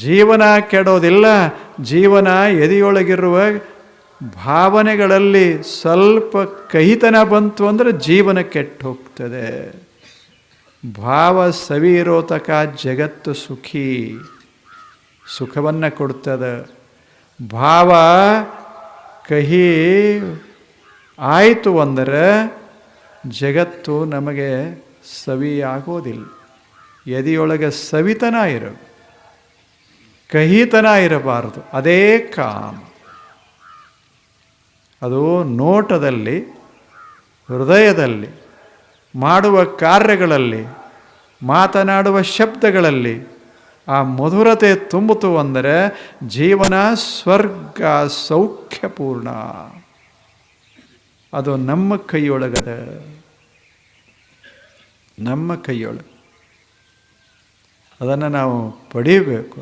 ಜೀವನ ಕೆಡೋದಿಲ್ಲ, ಜೀವನ ಎದೆಯೊಳಗಿರುವ ಭಾವನೆಗಳಲ್ಲಿ ಸ್ವಲ್ಪ ಕಹಿತನ ಬಂತು ಅಂದರೆ ಜೀವನ ಕೆಟ್ಟು ಹೋಗ್ತದೆ ಭಾವ ಸವಿ ಇರೋ ತಕ ಜಗತ್ತು ಸುಖಿ, ಸುಖವನ್ನು ಕೊಡ್ತದೆ. ಭಾವ ಕಹಿ ಆಯಿತು ಅಂದರೆ ಜಗತ್ತು ನಮಗೆ ಸವಿ ಆಗೋದಿಲ್ಲ ಎದೆಯೊಳಗೆ ಸವಿತನ ಇರು ಕಹಿತನ ಇರಬಾರದು ಅದೇ ಕಾಮ. ಅದು ನೋಟದಲ್ಲಿ, ಹೃದಯದಲ್ಲಿ, ಮಾಡುವ ಕಾರ್ಯಗಳಲ್ಲಿ, ಮಾತನಾಡುವ ಶಬ್ದಗಳಲ್ಲಿ, ಆ ಮಧುರತೆ ತುಂಬಿತು ಅಂದರೆ ಜೀವನ ಸ್ವರ್ಗ ಸೌಖ್ಯಪೂರ್ಣ. ಅದು ನಮ್ಮ ಕೈಯೊಳಗದ, ನಮ್ಮ ಕೈಯೊಳಗೆ. ಅದನ್ನು ನಾವು ಪಡೀಬೇಕು.